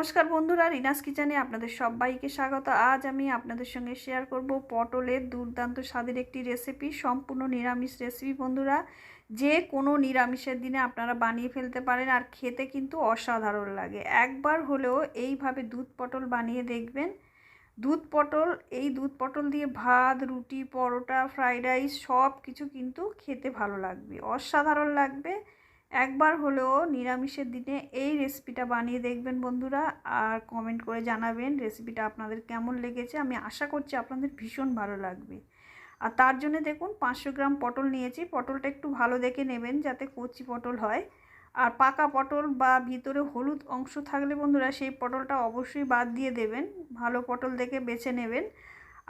নমস্কার বন্ধুরা, রিনাস কিচেনে আপনাদের সবাইকে স্বাগত। আজ আমি আপনাদের সঙ্গে শেয়ার করব পটলের দুর্দান্ত স্বাদের একটি রেসিপি সম্পূর্ণ নিরামিষ রেসিপি বন্ধুরা। যে কোনো নিরামিষের দিনে আপনারা বানিয়ে ফেলতে পারেন আর খেতে কিন্তু অসাধারণ লাগে। একবার হলেও এইভাবে দুধ পটল বানিয়ে দেখবেন। দুধ পটল, এই দুধ পটল দিয়ে ভাত, রুটি, পরোটা ফ্রাইড রাইস সব কিছু কিন্তু খেতে ভালো লাগবে, অসাধারণ লাগবে। একবার হলেও নিরামিষের দিনে এই রেসিপিটা বানিয়ে দেখবেন বন্ধুরা আর কমেন্ট করে জানাবেন রেসিপিটা আপনাদের কেমন লেগেছে। আমি আশা করছি আপনাদের ভীষণ ভালো লাগবে। আর তার জন্য দেখুন পাঁচশো গ্রাম পটল নিয়েছি। পটলটা একটু ভালো দেখে নেবেন যাতে কচি পটল হয়। আর পাকা পটল বা ভিতরে হলুদ অংশ থাকলে বন্ধুরা সেই পটলটা অবশ্যই বাদ দিয়ে দেবেন। ভালো পটল দেখে বেছে নেবেন।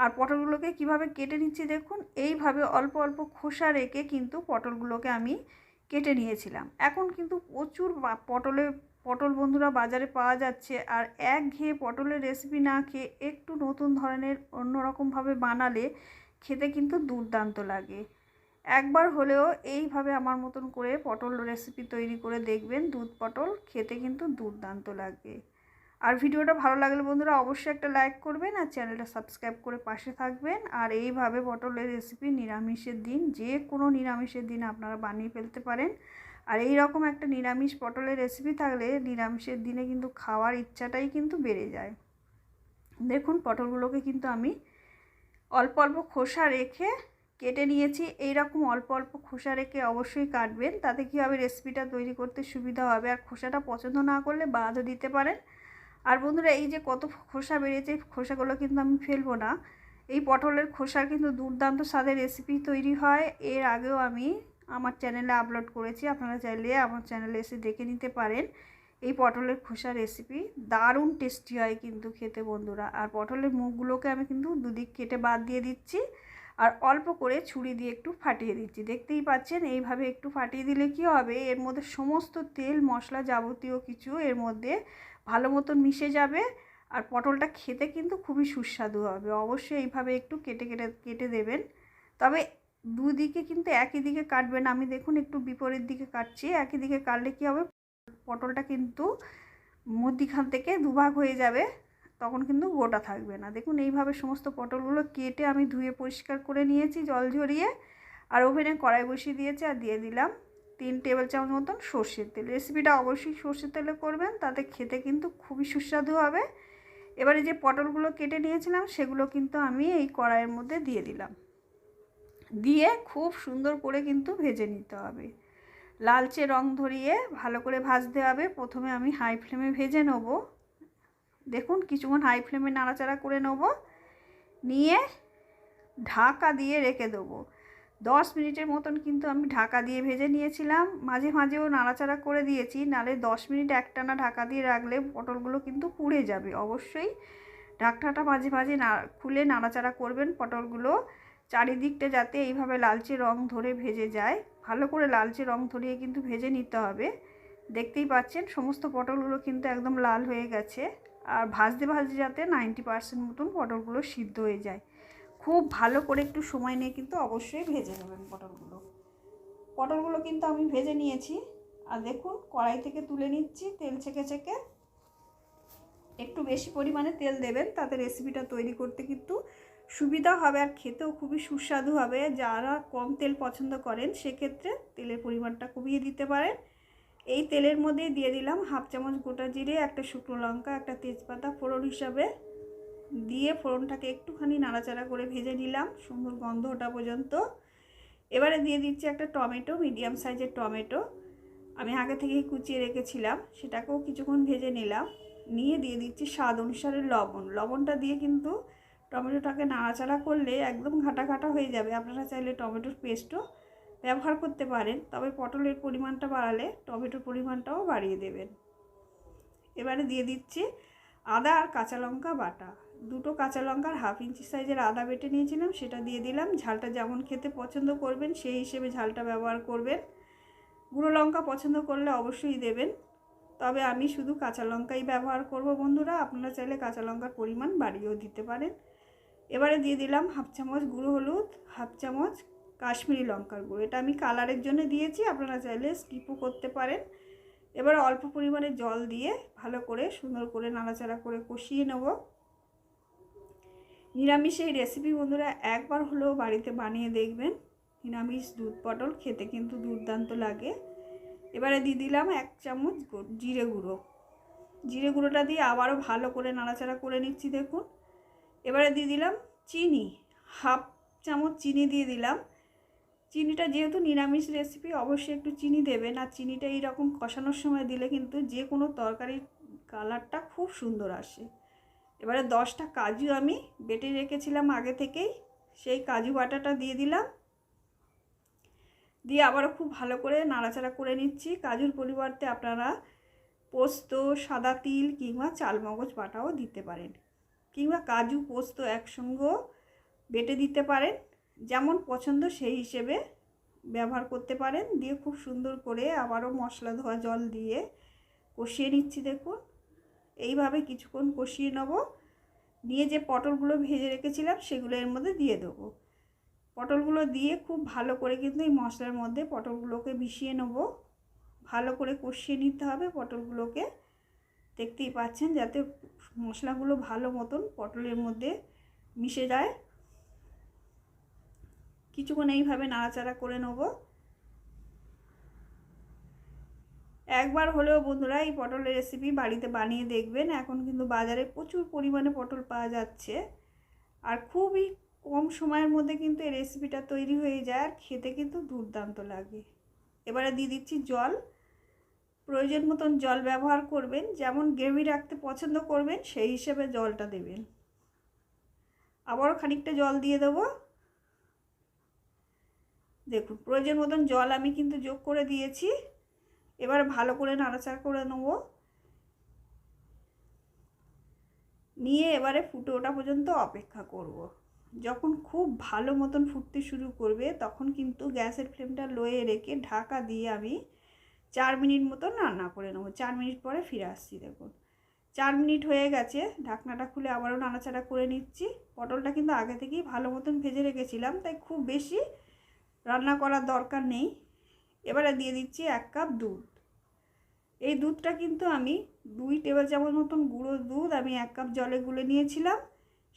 আর পটলগুলোকে কীভাবে কেটে নিচ্ছি দেখুন, এইভাবে অল্প অল্প খোসা রেখে কিন্তু পটলগুলোকে আমি কেটে নিয়েছিলাম। এখন কিন্তু প্রচুর পটলে, পটল বন্ধুরা বাজারে পাওয়া যাচ্ছে আর এক ঘেয়ে পটলের রেসিপি না খেয়ে একটু নতুন ধরনের অন্যরকমভাবে বানালে খেতে কিন্তু দুর্দান্ত লাগে। একবার হলেও এইভাবে আমার মতন করে পটল রেসিপি তৈরি করে দেখবেন দুধ পটল খেতে কিন্তু দুর্দান্ত লাগে। আর ভিডিওটা ভালো লাগলে বন্ধুরা অবশ্যই একটা লাইক করবেন আর চ্যানেলটা সাবস্ক্রাইব করে পাশে থাকবেন। আর এইভাবে পটলের রেসিপি নিরামিষের দিন, যে কোনো নিরামিষের দিন আপনারা বানিয়ে ফেলতে পারেন। আর এই রকম একটা নিরামিষ পটলের রেসিপি থাকলে নিরামিষের দিনে কিন্তু খাওয়ার ইচ্ছাটাই কিন্তু বেড়ে যায়। দেখুন, পটলগুলোকে কিন্তু আমি অল্প অল্প খোসা রেখে কেটে নিয়েছি। এই রকম অল্প অল্প খোসা রেখে অবশ্যই কাটবেন। তাতে কী হবে? রেসিপিটা তৈরি করতে সুবিধা হবে। আর খোসাটা পছন্দ না করলে বাদও দিতে পারেন। আর বন্ধুরা, এই যে কত খোসা বেরিয়েছে খোসাগুলো কিন্তু আমি ফেলব না। এই পটলের খোসার কিন্তু দুর্দান্ত স্বাদের রেসিপি তৈরি হয়। এর আগেও আমি আমার চ্যানেলে আপলোড করেছি, আপনারা চাইলে আমার চ্যানেলে এসে দেখে নিতে পারেন। এই পটলের খোসা রেসিপি দারুণ টেস্টি হয় কিন্তু খেতে বন্ধুরা। আর পটলের মুখগুলোকে আমি কিন্তু দুদিক কেটে বাদ দিয়ে দিচ্ছি। আর অল্প করে ছুরি দিয়ে একটু ফাটিয়ে দিচ্ছি। দেখতেই পাচ্ছেন, এইভাবে একটু ফাটিয়ে দিলে কি হবে? এর মধ্যে সমস্ত তেল, মশলা যাবতীয় কিছু এর মধ্যে ভালো মতন মিশে যাবে আর পটলটা খেতে কিন্তু খুবই সুস্বাদু হবে। অবশ্যই এইভাবে একটু কেটে কেটে কেটে দেবেন। তবে দুদিকে কিন্তু একই দিকে কাটবেন। আমি দেখুন একটু বিপরীত দিকে কাটছি। একই দিকে কাটলে কী হবে? পটলটা কিন্তু মধ্যিখান থেকে দুভাগ হয়ে যাবে। তখন কিন্তু গোটা থাকবে না। দেখুন, এইভাবে সমস্ত পটলগুলো কেটে আমি ধুয়ে পরিষ্কার করে নিয়েছি, জল ঝরিয়ে। আর ওভেনে কড়াই বসিয়ে দিয়েছি আর দিয়ে দিলাম তিন টেবিল চামচ মতন সর্ষের তেল। রেসিপিটা অবশ্যই সর্ষের তেলে করবেন, তাতে খেতে কিন্তু খুবই সুস্বাদু হবে। এবারে যে পটলগুলো কেটে নিয়েছিলাম, সেগুলো কিন্তু আমি এই কড়াইয়ের মধ্যে দিয়ে দিলাম। দিয়ে খুব সুন্দর করে কিন্তু ভেজে নিতে হবে। লালচে রং ধরিয়ে ভালো করে ভাজতে হবে। প্রথমে আমি হাই ফ্লেমে ভেজে নেব। দেখুন, কিছুক্ষণ হাই ফ্লেমে নাড়াচাড়া করে নেব। নিয়ে ঢাকা দিয়ে রেখে দেবো। দশ মিনিটের মতন কিন্তু আমি ঢাকা দিয়ে ভেজে নিয়েছিলাম। মাঝে মাঝেও নাড়াচাড়া করে দিয়েছি, নালে দশ মিনিট একটানা ঢাকা দিয়ে রাখলে পটলগুলো কিন্তু পুড়ে যাবে। অবশ্যই ঢাকনাটা মাঝে মাঝে না, খুলে নাড়াচাড়া করবেন পটলগুলো। চারিদিকটা যাতে এইভাবে লালচে রং ধরে ভেজে যায়। ভালো করে লালচে রং ধরিয়ে কিন্তু ভেজে নিতে হবে। দেখতেই পাচ্ছেন, সমস্ত পটলগুলো কিন্তু একদম লাল হয়ে গেছে। আর ভাজতে ভাজতে যাতে নাইনটি পার্সেন্ট মতন পটলগুলো সিদ্ধ হয়ে যায়। খুব ভালো করে একটু সময় নিয়ে কিন্তু অবশ্যই ভেজে নেবেন পটলগুলো। পটলগুলো কিন্তু আমি ভেজে নিয়েছি। আর দেখুন, কড়াই থেকে তুলে নিচ্ছি, তেল ছেঁকে ছেঁকে। একটু বেশি পরিমাণে তেল দেবেন, তাতে রেসিপিটা তৈরি করতে কিন্তু সুবিধা হবে আর খেতেও খুবই সুস্বাদু হবে। যারা কম তেল পছন্দ করেন, সেক্ষেত্রে তেলের পরিমাণটা কমিয়ে দিতে পারেন। এই তেলের মধ্যে দিয়ে দিলাম হাফ চামচ গোটা জিরে, একটা শুকনো লঙ্কা, একটা তেজপাতা ফোড়ন হিসাবে। দিয়ে ফোড়নটাকে একটুখানি নাড়াচাড়া করে ভেজে নিলাম সুন্দর গন্ধ ওটা পর্যন্ত। এবারে দিয়ে দিচ্ছি একটা টমেটো, মিডিয়াম সাইজের টমেটো। আমি আগে থেকেই কুচিয়ে রেখেছিলাম, সেটাকেও কিছুক্ষণ ভেজে নিলাম। নিয়ে দিয়ে দিচ্ছি স্বাদ অনুসারে লবণ। লবণটা দিয়ে কিন্তু টমেটোটাকে নাড়াচাড়া করলে একদম ঘাটা ঘাটা হয়ে যাবে। আপনারা চাইলে টমেটোর পেস্টও ব্যবহার করতে পারেন, তবে পটলের পরিমাণটা বাড়ালে টমেটোর পরিমাণটাও বাড়িয়ে দেবেন। এবারে দিয়ে দিচ্ছি আদা আর কাঁচা লঙ্কা বাটা। দুটো কাঁচা লঙ্কার হাফ ইঞ্চি সাইজের আদা বেটে নিয়েছিলাম, সেটা দিয়ে দিলাম। ঝালটা যেমন খেতে পছন্দ করবেন, সেই হিসেবে ঝালটা ব্যবহার করবেন। গুঁড়ো লঙ্কা পছন্দ করলে অবশ্যই দেবেন, তবে আমি শুধু কাঁচা লঙ্কাই ব্যবহার করব বন্ধুরা। আপনারা চাইলে কাঁচা লঙ্কার পরিমাণ বাড়িয়েও দিতে পারেন। এবারে দিয়ে দিলাম হাফ চামচ গুঁড়ো হলুদ, হাফ চামচ কাশ্মীরি লঙ্কার গুঁড়ো। এটা আমি কালারের জন্য দিয়েছি, আপনারা চাইলে স্কিপও করতে পারেন। এবার অল্প পরিমাণে জল দিয়ে ভালো করে সুন্দর করে নাড়াচাড়া করে কষিয়ে নেব। নিরামিষ এই রেসিপি বন্ধুরা একবার হলেও বাড়িতে বানিয়ে দেখবেন। নিরামিষ দুধ পটল খেতে কিন্তু দুর্দান্ত লাগে। এবারে দিয়ে দিলাম এক চামচ জিরে গুঁড়ো। জিরে গুঁড়োটা দিয়ে আবারও ভালো করে নাড়াচাড়া করে নিচ্ছি দেখুন। এবারে দিয়ে দিলাম চিনি, হাফ চামচ চিনি দিয়ে দিলাম। চিনিটা যেহেতু নিরামিষ রেসিপি অবশ্যই একটু চিনি দেবেন। আর চিনিটা এইরকম কষানোর সময় দিলে কিন্তু যে কোনো তরকারির কালারটা খুব সুন্দর আসে। এবারে দশটা কাজু আমি বেটে রেখেছিলাম আগে থেকেই। সেই কাজু বাটাটা দিয়ে দিলাম। দিয়ে আবারও খুব ভালো করে নাড়াচাড়া করে নিচ্ছি। কাজুর পরিবর্তে আপনারা পোস্ত, সাদা তিল কিংবা চালমগজ বাটাও দিতে পারেন। কিংবা কাজু পোস্ত একসঙ্গেও বেটে দিতে পারেন। যেমন পছন্দ সেই হিসেবে ব্যবহার করতে পারেন। দিয়ে খুব সুন্দর করে আবারও মশলা ধোয়া জল দিয়ে কষিয়ে নিচ্ছি দেখুন। এইভাবে কিছুক্ষণ কষিয়ে নেব। নিয়ে যে পটলগুলো ভেজে রেখেছিলাম সেগুলো এর মধ্যে দিয়ে দেবো। পটলগুলো দিয়ে খুব ভালো করে কিন্তু এই মশলার মধ্যে পটলগুলোকে মিশিয়ে নেব। ভালো করে কষিয়ে নিতে হবে পটলগুলোকে। দেখতেই পাচ্ছেন যাতে মশলাগুলো ভালো মতন পটলের মধ্যে মিশে যায়। কিছুক্ষণ এইভাবে নাড়াচাড়া করে নেব। একবার হলেও বন্ধুরা এই পটলের রেসিপি বাড়িতে বানিয়ে দেখবেন। এখন কিন্তু বাজারে প্রচুর পরিমাণে পটল পাওয়া যাচ্ছে। আর খুবই কম সময়ের মধ্যে কিন্তু এই রেসিপিটা তৈরি হয়ে যায় আর খেতে কিন্তু দুর্দান্ত লাগে। এবারে দিয়ে দিচ্ছি জল। প্রয়োজন মতন জল ব্যবহার করবেন, যেমন গ্রেভি রাখতে পছন্দ করবেন সেই হিসেবে জলটা দেবেন। আবারও খানিকটা জল দিয়ে দেবো। দেখুন, প্রয়োজন মতন জল আমি কিন্তু যোগ করে দিয়েছি। এবার ভালো করে নাড়াচাড়া করে নেব। নিয়ে এবারে ফুটে ওঠা পর্যন্ত অপেক্ষা করব। যখন খুব ভালো মতন ফুটতে শুরু করবে, তখন কিন্তু গ্যাসের ফ্লেমটা লোয়ে রেখে ঢাকা দিয়ে আমি চার মিনিট মতন রান্না করে নেব। চার মিনিট পরে ফিরে আসছি, দেখুন। চার মিনিট হয়ে গেছে, ঢাকনাটা খুলে আবারও নাড়াচাড়া করে নিচ্ছি। পটলটা কিন্তু আগে থেকেই ভালো মতন ভেজে রেখেছিলাম, তাই খুব বেশি রান্না করার দরকার নেই। এবারে দিয়ে দিচ্ছি এক কাপ দুধ। এই দুধটা কিন্তু আমি দুই টেবিল চামচ মতন গুঁড়ো দুধ আমি এক কাপ জলে গুলে নিয়েছিলাম।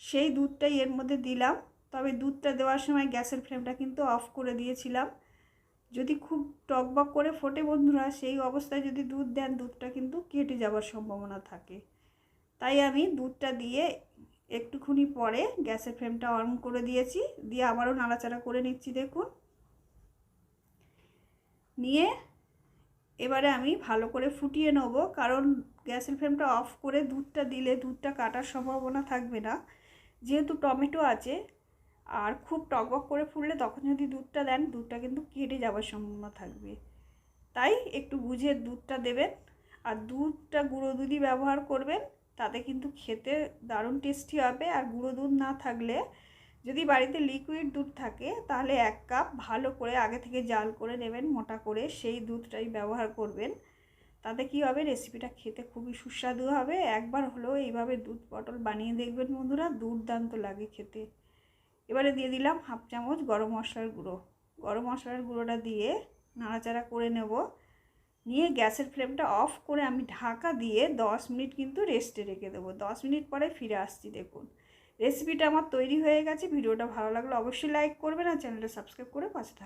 সেই দুধটাই এর মধ্যে দিলাম। তবে দুধটা দেওয়ার সময় গ্যাসের ফ্লেমটা কিন্তু অফ করে দিয়েছিলাম। যদি খুব টকবক করে ফোটে বন্ধুরা, সেই অবস্থায় যদি দুধ দেন, দুধটা কিন্তু কেটে যাওয়ার সম্ভাবনা থাকে। তাই আমি দুধটা দিয়ে একটুখানি পরে গ্যাসের ফ্লেমটা অন করে দিয়েছি। দিয়ে আবারও নাড়াচাড়া করে নিচ্ছি, দেখুন। নিয়ে এবারে আমি ভালো করে ফুটিয়ে নেব। কারণ গ্যাসের ফ্লেমটা অফ করে দুধটা দিলে দুধটা কাটার সম্ভাবনা থাকবে না। যেহেতু টমেটো আছে, আর খুব টকবক করে ফুললে তখন যদি দুধটা দেন, দুধটা কিন্তু কেটে যাওয়ার সম্ভাবনা থাকবে। তাই একটু বুঝে দুধটা দেবেন, আর দুধটা গুঁড়ো দুধই ব্যবহার করবেন, তাতে কিন্তু খেতে দারুণ টেস্টি হবে। আর গুঁড়ো দুধ না থাকলে যদি বাড়িতে লিকুইড দুধ থাকে, তাহলে এক কাপ ভালো করে আগে থেকে জাল করে নেবেন, মোটা করে সেই দুধটাই ব্যবহার করবেন। তাতে কি হবে রেসিপিটা খেতে খুবই সুস্বাদু হবে। একবার হলেও এইভাবে দুধ পটল বানিয়ে দেখবেন বন্ধুরা, দুর্দান্ত লাগে খেতে। এবারে দিয়ে দিলাম হাফ চামচ গরম মশলার গুঁড়ো। গরম মশলার গুঁড়োটা দিয়ে নাড়াচাড়া করে নেব। নিয়ে গ্যাসের ফ্লেমটা অফ করে আমি ঢাকা দিয়ে দশ মিনিট কিন্তু রেস্টে রেখে দেবো। দশ মিনিট পরে ফিরে আসছি, দেখুন। রেসিপিটা আমার তৈরি হয়ে গেছে, ভিডিওটা ভালো লাগলে অবশ্যই লাইক করবেন আর চ্যানেলটা সাবস্ক্রাইব করে পাশে থাকবেন